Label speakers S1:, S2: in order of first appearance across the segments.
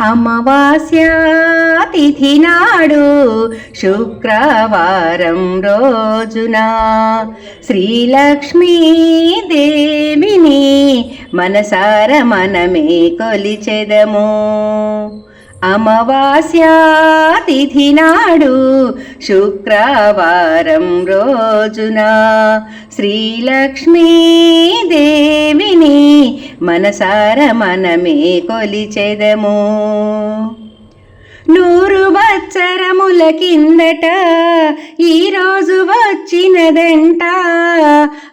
S1: అమావాస్య తిథి నాడు శుక్రవారం రోజున. శ్రీలక్ష్మీదేవిని మనసార మనమే కొలిచెదము. అమవాస్యాతిథి నాడు శుక్రవారం రోజున శ్రీలక్ష్మీదేవిని మనసార మనమే కొలిచెదము. నూరు వచ్చరముల కిందట ఈరోజు వచ్చినదంట.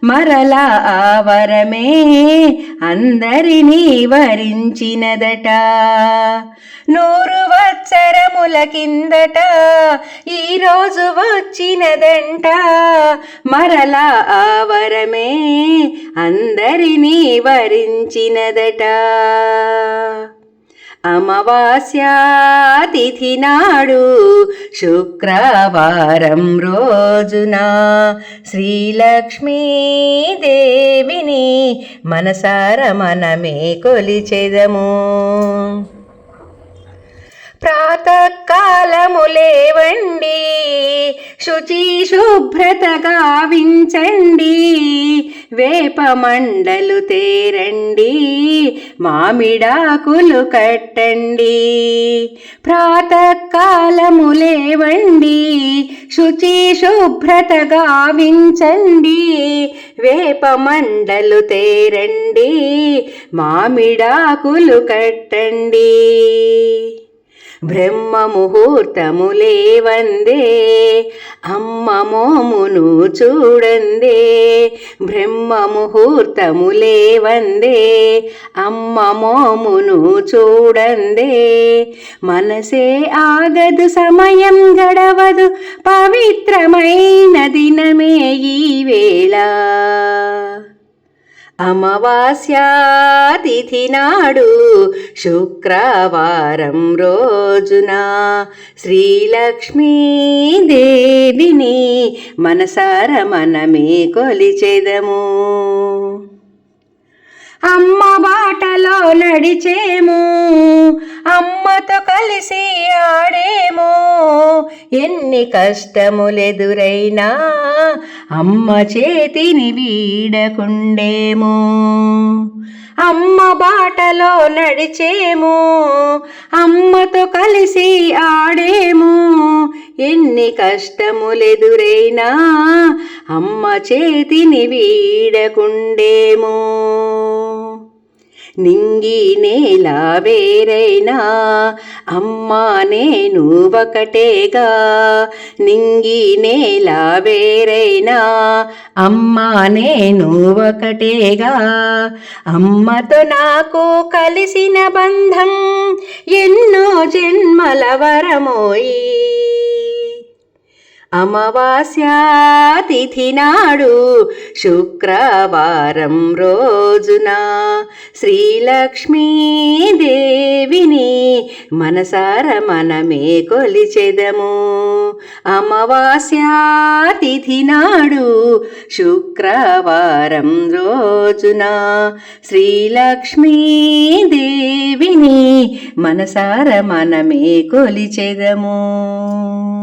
S1: మరలా ఆవరమే అందరినీ వరించినదట. నూరు వత్సరముల కిందట ఈరోజు వచ్చినదంట. మరలా ఆవరమే అందరినీ వరించినదట. అమావాస్యాతిథి నాడు శుక్రవారం రోజున శ్రీలక్ష్మీదేవిని మనసార మనమే కొలిచెదము. ప్రాతకాలము లేవండి శుచి శుభ్రత గావించండి. వేప మండలు తేరండి. మామిడాకులు కట్టండి. ప్రాతకాలము లేవండి. శుచి శుభ్రత గావించండి. వేప మండలు తేరండి. మామిడాకులు కట్టండి. బ్రహ్మ ముహూర్తములే వందే అమ్మ మోమును చూడందే. బ్రహ్మ ముహూర్తములే వందే అమ్మ మోమును చూడందే. మనసే ఆగదు సమయం గడవదు పవిత్రమైన దినమే ఈ వేళ. అమావాస్యాతిథి నాడు శుక్రవారం రోజున శ్రీలక్ష్మీదేవిని మనసార మనమే కొలిచెదము. అమ్మ బాటలో నడిచేము. అమ్మతో కలిసి ఎన్ని కష్టములెదురైనా అమ్మ చేతిని వీడకుండేము. అమ్మ బాటలో నడిచేము. అమ్మతో కలిసి ఆడేము. ఎన్ని కష్టములెదురైనా అమ్మ చేతిని వీడకుండేము. నింగి నేల వేరైనా అమ్మా నేను ఒకటేగా. నింగి నేల వేరైనా అమ్మా నేను ఒకటేగా. అమ్మతో నాకు కలిసిన బంధం ఎన్నో జన్మల వరమోయి. అమావాస్యాతిథి నాడు శుక్రవారం రోజున శ్రీలక్ష్మీదేవిని మనసార మనమే కొలిచెదము. అమావాస్యాతిథి నాడు శుక్రవారం రోజున శ్రీలక్ష్మీదేవిని మనసార మనమే కొలిచెదము.